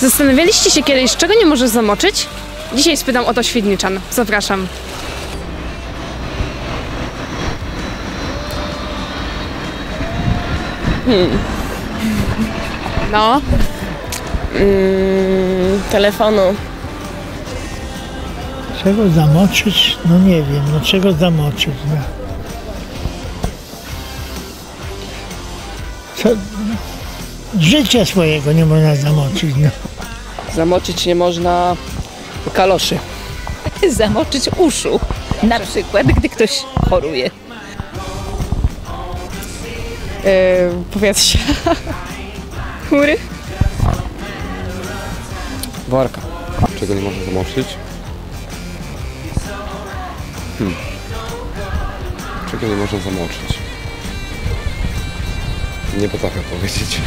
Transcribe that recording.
Zastanawialiście się kiedyś, czego nie możesz zamoczyć? Dzisiaj spytam o to Świdniczan. Zapraszam. No, telefonu. Czego zamoczyć? No nie wiem, no czego zamoczyć? No. Co? Życia swojego nie można zamoczyć. No. Zamoczyć nie można kaloszy. Zamoczyć uszu. Na przykład, gdy ktoś choruje. powietrze. Chmury? Warka. Czego nie można zamoczyć? Hmm. Czego nie można zamoczyć? nie potrafię powiedzieć.